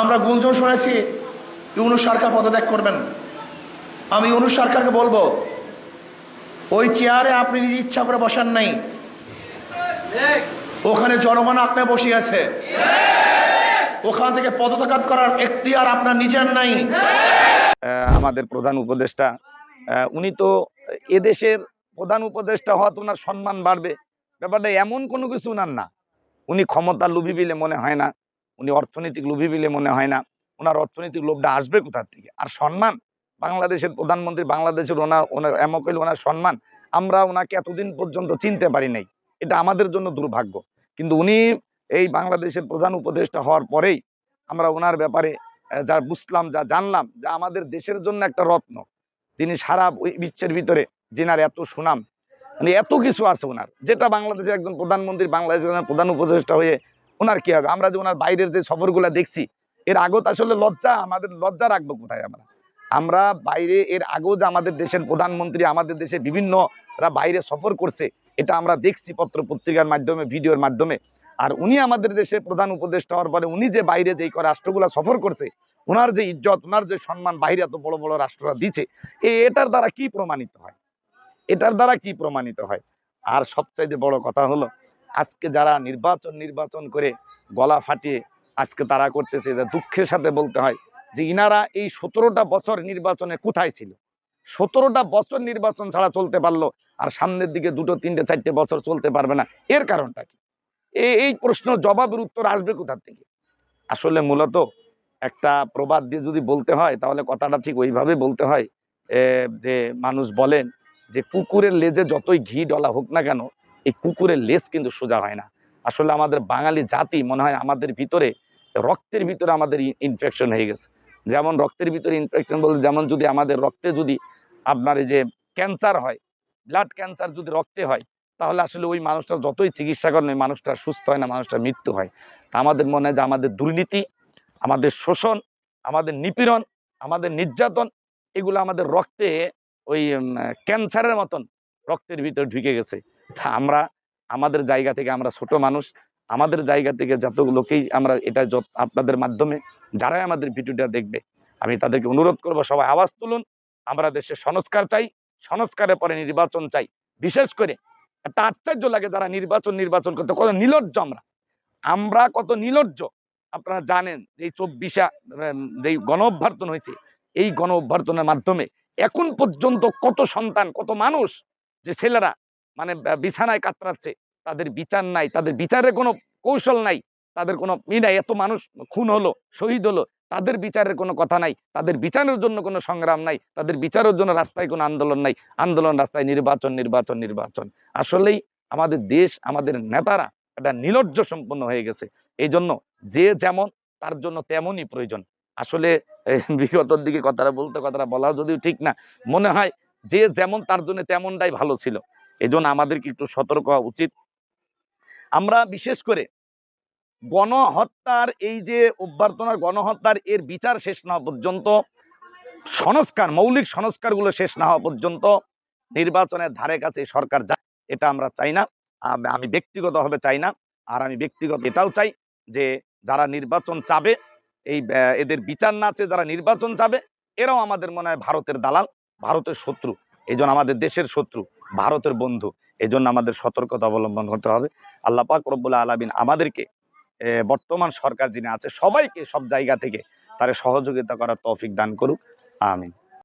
আমরা গুঞ্জন শুনেছি, ইউনুস সরকার পদত্যাগ করবেন। আমি ইউনুস সরকারকে বলব, ওই চেয়ারে আপনি নিজে ইচ্ছা করে বসান নাই। ওখানে জনগণ আপনার আছে। ওখান থেকে পদত্যাগ করার এখতিয়ার আপনার নিজের নাই। আমাদের প্রধান উপদেষ্টা উনি তো এদেশের প্রধান উপদেষ্টা হওয়াতে ওনার সম্মান বাড়বে। ব্যাপারটা এমন কোনো কিছু উনার না। উনি ক্ষমতা লোভী বলে মনে হয় না। উনি অর্থনৈতিক লোভী বলে মনে হয় না। ওনার অর্থনৈতিক লোভটা আসবে কোথার থেকে? আর সম্মান? বাংলাদেশের প্রধানমন্ত্রী বাংলাদেশের ওনার ওনার হইল ওনার সম্মান, আমরা ওনাকে এতদিন পর্যন্ত চিনতে পারি নাই। এটা আমাদের জন্য দুর্ভাগ্য। কিন্তু উনি এই বাংলাদেশের প্রধান উপদেষ্টা হওয়ার পরেই আমরা ওনার ব্যাপারে যা বুঝলাম, যা জানলাম, যা আমাদের দেশের জন্য একটা রত্ন। তিনি সারা বিশ্বের ভিতরে যেনার এত সুনাম মানে এত কিছু আছে ওনার। যেটা বাংলাদেশের একজন প্রধানমন্ত্রী, বাংলাদেশের প্রধান উপদেষ্টা হয়ে ওনার কি হবে? আমরা যে ওনার বাইরের যে সফরগুলো দেখছি, এর আগত আসলে লজ্জা, আমাদের লজ্জা রাখব কোথায় আমরা? আমরা বাইরে, এর আগেও যে আমাদের দেশের প্রধানমন্ত্রী, আমাদের দেশে বিভিন্নরা বাইরে সফর করছে, এটা আমরা দেখছি পত্র পত্রিকার মাধ্যমে, ভিডিওর মাধ্যমে। আর উনি আমাদের দেশে প্রধান উপদেষ্টা হওয়ার পরে উনি যে বাইরে যেই রাষ্ট্রগুলা সফর করছে ওনার যে ইজ্জত ওনার যে সম্মান বাইরে এত বড় বড় রাষ্ট্ররা দিচ্ছে, এ এটার দ্বারা কি প্রমাণিত হয়? এটার দ্বারা কি প্রমাণিত হয়? আর সবচাইতে বড় কথা হলো আজকে যারা নির্বাচন নির্বাচন করে গলা ফাটিয়ে আজকে তারা করতেছে এটা দুঃখের সাথে বলতে হয় যে ইনারা এই সতেরোটা বছর নির্বাচনে কোথায় ছিল? সতেরোটা বছর নির্বাচন ছাড়া চলতে পারল আর সামনের দিকে দুটো, তিনটে, চারটে বছর চলতে পারবে না। এর কারণটা কি? এই প্রশ্ন জবাবের উত্তর আসবে কোথার থেকে? আসলে মূলত একটা প্রবাদ দিয়ে যদি বলতে হয়, তাহলে কথাটা ঠিক ওইভাবে বলতে হয় যে মানুষ বলেন যে কুকুরের লেজে যতই ঘি ডলা হোক না কেন এই কুকুরের লেজ কিন্তু সোজা হয় না। আসলে আমাদের বাঙালি জাতি মনে হয় আমাদের ভিতরে রক্তের ভিতরে আমাদের ইনফেকশন হয়ে গেছে। যেমন রক্তের ভিতরে ইনফেকশন বলতে যেমন যদি আমাদের রক্তে যদি আপনার এই যে ক্যান্সার হয় ব্লাড ক্যান্সার যদি রক্তে হয়, তাহলে আসলে ওই মানুষটা যতই চিকিৎসা করেন, ওই মানুষটা সুস্থ হয় না, মানুষটার মৃত্যু হয়। আমাদের মনে হয় যে আমাদের দুর্নীতি, আমাদের শোষণ, আমাদের নিপীড়ন, আমাদের নির্যাতন, এগুলো আমাদের রক্তে ওই ক্যান্সারের মতন রক্তের ভিতরে ঢুকে গেছে। আমরা, আমাদের জায়গা থেকে আমরা ছোট মানুষ, আমাদের জায়গা থেকে যত লোকেই আমরা এটা আপনাদের মাধ্যমে যারাই আমাদের ভিডিওটা দেখবে, আমি তাদেরকে অনুরোধ করব সবাই আওয়াজ তুলুন। আমরা দেশে সংস্কার চাই, সংস্কারের পরে নির্বাচন চাই। বিশেষ করে একটা আশ্চর্য লাগে যারা নির্বাচন নির্বাচন করতে, কত নির্লজ্জ আমরা। আমরা কত নির্লজ্জ। আপনারা জানেন যে চব্বিশে যেই গণ অভ্যর্থন হয়েছে, এই গণ অভ্যর্থনের মাধ্যমে এখন পর্যন্ত কত সন্তান, কত মানুষ যে ছেলেরা মানে বিছানায় কাতরাচ্ছে। তাদের বিচার নাই। তাদের বিচারের কোনো কৌশল নাই। তাদের কোনো ই নাই। এত মানুষ খুন হলো, শহীদ হলো, তাদের বিচারের কোনো কথা নাই। তাদের বিচারের জন্য কোনো সংগ্রাম নাই। তাদের বিচারের জন্য রাস্তায় কোনো আন্দোলন নাই। আন্দোলন রাস্তায় নির্বাচন নির্বাচন নির্বাচন। আসলেই আমাদের দেশ, আমাদের নেতারা একটা নিলজ্জ সম্পন্ন হয়ে গেছে। এই জন্য যে যেমন, তার জন্য তেমনই প্রয়োজন। আসলে বিগতর দিকে কথাটা বলতে কথাটা বলা যদিও ঠিক না, মনে হয় যে যেমন, তার জন্য তেমনটাই ভালো ছিল। এই জন্য আমাদেরকে একটু সতর্ক হওয়া উচিত। আমরা বিশেষ করে গণহত্যার, এই যে অভ্যর্থনার গণহত্যার, এর বিচার শেষ না পর্যন্ত, সংস্কার, মৌলিক সংস্কারগুলো শেষ না হওয়া পর্যন্ত নির্বাচনের ধারে কাছে সরকার যায় এটা আমরা চাই না। আম- ব্যক্তিগতভাবে চাই না। আর আমি ব্যক্তিগত এটাও চাই যে, যারা নির্বাচন চাবে, এই এদের বিচার না চেয়ে যারা নির্বাচন চাবে, এরাও আমাদের মনে হয় ভারতের দালাল, ভারতের শত্রু। এই আমাদের দেশের শত্রু। ভারতের বন্ধু। এই জন্য আমাদের সতর্কতা অবলম্বন করতে হবে। আল্লাহ পাক রব্বুল্লা আলমিন আমাদেরকে বর্তমান সরকার যিনি আছে, সবাইকে সব জায়গা থেকে তারা সহযোগিতা করার তৌফিক দান করুক। আমিন।